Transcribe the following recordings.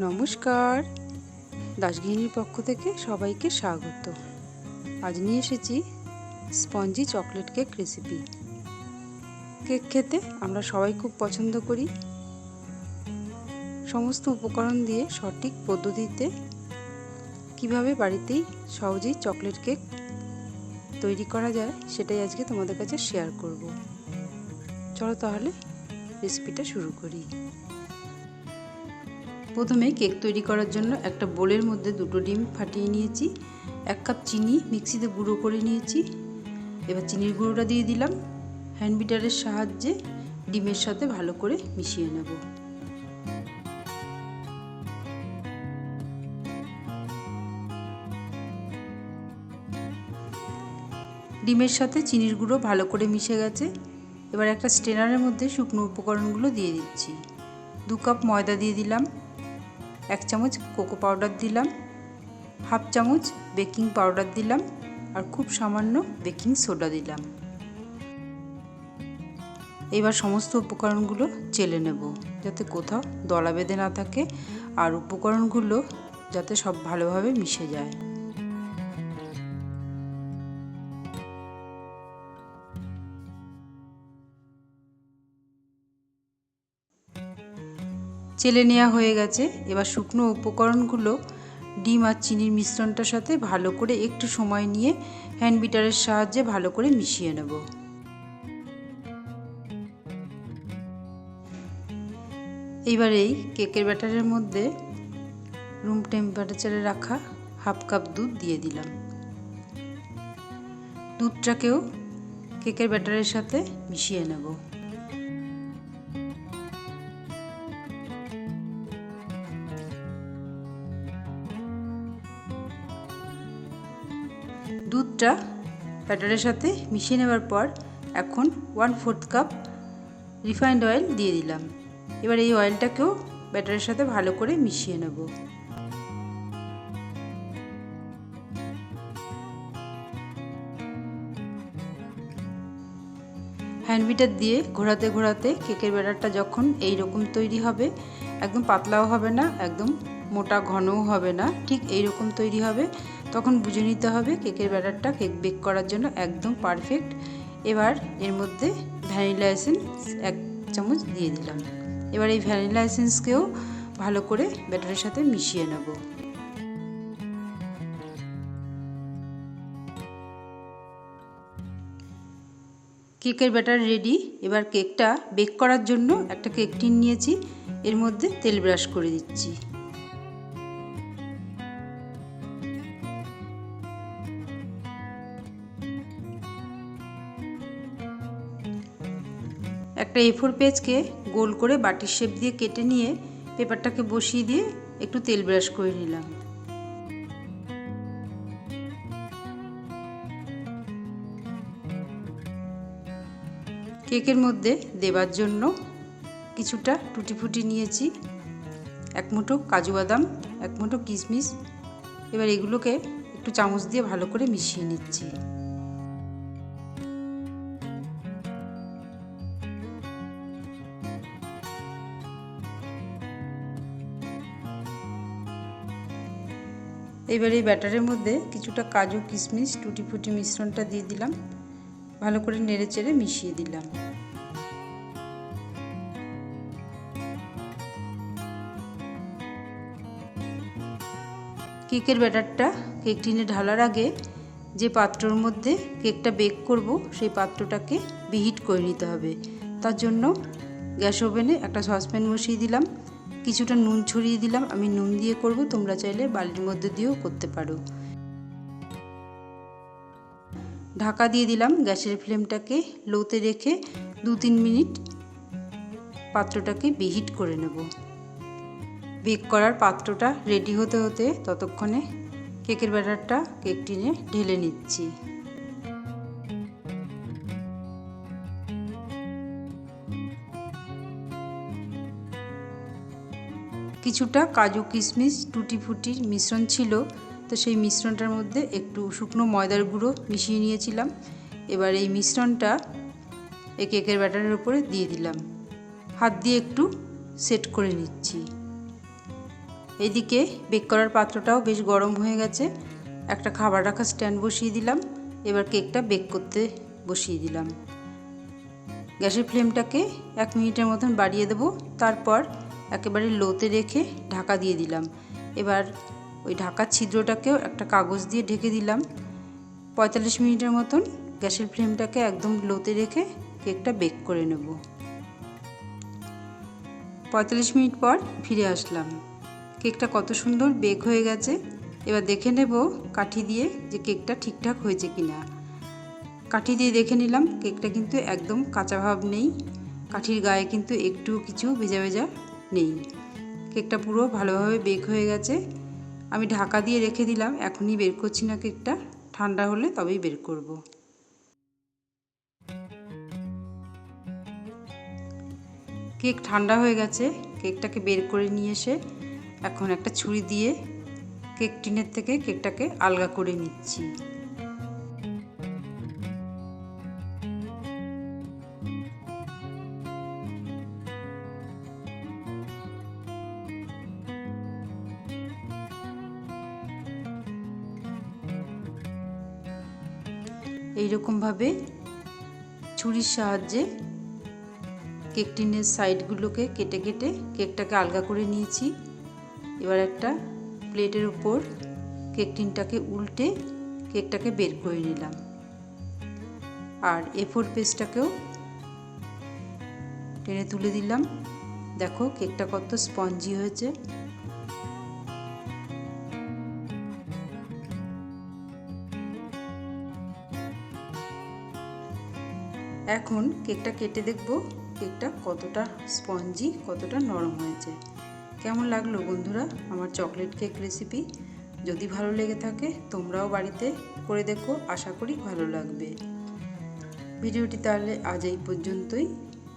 নমস্কার। দাসগৃহিণীর পক্ষ থেকে সবাইকে স্বাগত। আজ নিয়ে এসেছি spongy chocolate cake recipe cake খেতে আমরা সবাই খুব পছন্দ করি। সমস্ত উপকরণ দিয়ে সঠিক পদ্ধতিতে কীভাবে বাড়িতেই সহজেই চকলেট কেক তৈরি করা যায় সেটাই আজকে তোমাদের কাছে শেয়ার করব। চলো তাহলে রেসিপিটা শুরু করি। প্রথমে কেক তৈরি করার জন্য একটা বোলের মধ্যে দুটো ডিম ফাটিয়ে নিয়েছি, এক কাপ চিনি মিক্সিতে গুঁড়ো করে নিয়েছি। এবার চিনির গুঁড়োটা দিয়ে দিলাম। হ্যান্ড বিটারের সাহায্যে ডিমের সাথে ভালো করে মিশিয়ে নেব। ডিমের সাথে চিনির গুঁড়ো ভালো করে মিশে গেছে। এবার একটা স্ট্রেনারের মধ্যে শুকনো উপকরণগুলো দিয়ে দিচ্ছি। দু কাপ ময়দা দিয়ে দিলাম। এক চামচ কোকো পাউডার দিলাম, হাফ চামচ বেকিং পাউডার দিলাম আর খুব সামান্য বেকিং সোডা দিলাম। এবার সমস্ত উপকরণগুলো চেলে নেব যাতে কোথাও দলা বেঁধে না থাকে আর উপকরণগুলো যাতে সব ভালোভাবে মিশে যায়। চেলে নেওয়া হয়ে গেছে। এবার শুকনো উপকরণগুলো, ডিম আর চিনির মিশ্রণটার সাথে ভালো করে একটু সময় নিয়ে হ্যান্ড বিটারের সাহায্যে ভালো করে মিশিয়ে নেব। এইবার এই কেকের ব্যাটারের মধ্যে রুম টেম্পারেচারে রাখা হাফ কাপ দুধ দিয়ে দিলাম। দুধটাকেও কেকের ব্যাটারের সাথে মিশিয়ে নেব। ব্যাটারের সাথে মিশিয়ে নেওয়ার পর এখন one fourth cup refined oil দিয়ে দিলাম। এবার এই অয়েলটাকেও ব্যাটারের সাথে ভালো করে মিশিয়ে নেব। হ্যান্ড বিটার দিয়ে ঘোরাতে ঘোরাতে কেকের ব্যাটারটা যখন এই রকম তৈরি হবে, একদম পাতলাও হবে না, একদম মোটা ঘনও হবে না, ঠিক এই রকম তৈরি হবে। তখন বুঝে নিতে হবে কেকের ব্যাটারটা কেক বেক করার জন্য একদম পারফেক্ট। এবার এর মধ্যে ভ্যানিলা এসেন্স এক চামচ দিয়ে দিলাম। এবার এই ভ্যানিলা এসেন্সকেও ভালো করে ব্যাটারের সাথে মিশিয়ে নেব। কেকের ব্যাটার রেডি। এবার কেকটা বেক করার জন্য একটা কেক টিন নিয়েছি। এর মধ্যে তেল ব্রাশ করে দিচ্ছি। একটা এফোর পেজকে গোল করে বাটির শেপ দিয়ে কেটে নিয়ে পেপারটাকে বসিয়ে দিয়ে একটু তেল ব্রাশ করে নিলাম। কেকের মধ্যে দেবার জন্য কিছুটা টুটি ফুটি নিয়েছি, এক মুঠো কাজু বাদাম, এক মুঠো কিশমিশ। এবার এগুলোকে একটু চামচ দিয়ে ভালো করে মিশিয়ে নিচ্ছি। এবার এই ব্যাটারের মধ্যে কিছুটা কাজু, কিশমিশ টুটি ফুটি মিশ্রণটা দিয়ে দিলাম। ভালো করে নেড়ে চেড়ে মিশিয়ে দিলাম। কেকের ব্যাটারটা কেক টিনে ঢালার আগে যে পাত্রর মধ্যে কেকটা বেক করব, সেই পাত্রটাকে বিহিট করে নিতে হবে। তার জন্য গ্যাস ওভেনে একটা সসপ্যান বসিয়ে দিলাম। কিছুটা নুন ছড়িয়ে দিলাম। আমি নুন দিয়ে করব। তোমরা চাইলে বালির মধ্যে দিয়েও করতে পারো। ঢাকা দিয়ে দিলাম গ্যাসের ফ্লেমটাকে লোতে রেখে দু তিন মিনিট পাত্রটাকে বিহিট করে নেব। বেক করার পাত্রটা রেডি হতে হতে ততক্ষণে কেকের ব্যাটারটা কেক টিনে ঢেলে নিচ্ছি। কিছুটা কাজু কিশমিশ টুটি ফুটির মিশ্রণ ছিল। তো সেই মিশ্রণটার মধ্যে একটু শুকনো ময়দার গুঁড়ো মিশিয়ে নিয়েছিলাম। এবার এই মিশ্রণটা এই কেকের ব্যাটারের উপরে দিয়ে দিলাম। হাত দিয়ে একটু সেট করে নিচ্ছি। এদিকে বেক করার পাত্রটাও বেশ গরম হয়ে গেছে। একটা খাবার রাখার স্ট্যান্ড বসিয়ে দিলাম। এবার কেকটা বেক করতে বসিয়ে দিলাম। গ্যাসের ফ্লেমটাকে এক মিনিটের মতন বাড়িয়ে দেবো। তারপর একেবারে লোতে রেখে ঢাকা দিয়ে দিলাম। এবার ওই ঢাকার ছিদ্রটাকেও একটা কাগজ দিয়ে ঢেকে দিলাম। পঁয়তাল্লিশ মিনিটের মতন গ্যাসের ফ্লেমটাকে একদম লোতে রেখে কেকটা বেক করে নেব। পঁয়তাল্লিশ মিনিট পর ফিরে আসলাম। কেকটা কত সুন্দর বেক হয়ে গেছে। এবার দেখে নেব কাঠি দিয়ে যে কেকটা ঠিকঠাক হয়েছে কি না কাঠি দিয়ে দেখে নিলাম কেকটা কিন্তু একদম কাঁচা ভাব নেই। কাঠির গায়ে কিন্তু একটু কিছু ভেজা ভেজা নেই। কেকটা পুরো ভালোভাবে বেক হয়ে গেছে। আমি ঢাকা দিয়ে রেখে দিলাম। এখনই বের করছি না কেকটা। ঠান্ডা হলে তবেই বের করব। কেক ঠান্ডা হয়ে গেছে। কেকটাকে বের করে নিয়ে এসে এখন একটা ছুরি দিয়ে কেক টিনের থেকে কেকটাকে আলগা করে নিচ্ছি। এইরকমভাবে ছুরির সাহায্যে কেক টিনের সাইডগুলোকে কেটে কেটে কেকটাকে আলগা করে নিয়েছি। এবার একটা প্লেটের উপর কেক টিনটাকে উল্টে কেকটাকে বের করে নিলাম। আর এ ফোর পেজটাকেও টেনে তুলে দিলাম। দেখো, কেকটা কত স্পঞ্জি হয়েছে। এখন কেকটা কেটে দেখব, কেকটা কতটা স্পঞ্জি, কতটা নরম হয়েছে। কেমন লাগল বন্ধুরা আমার চকলেট কেক রেসিপি যদি ভালো লেগে থাকে, তোমরাও বাড়িতে করে দেখো, আশা করি ভালো লাগবে। ভিডিওটি তাহলে আজ এই পর্যন্তই।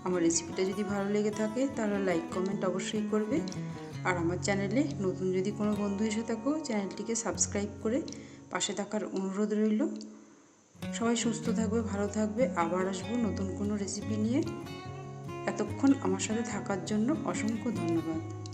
আমার রেসিপিটা যদি ভালো লেগে থাকে, তাহলে লাইক কমেন্ট অবশ্যই করবে। আর আমার চ্যানেলে নতুন যদি কোনো বন্ধু এসে থাকো চ্যানেলটিকে সাবস্ক্রাইব করে পাশে থাকার অনুরোধ রইল। সবাই সুস্থ থাকবে, ভালো থাকবে। আবার আসব নতুন কোনো রেসিপি নিয়ে। এতক্ষণ আমার সাথে থাকার জন্য অসংখ্য ধন্যবাদ।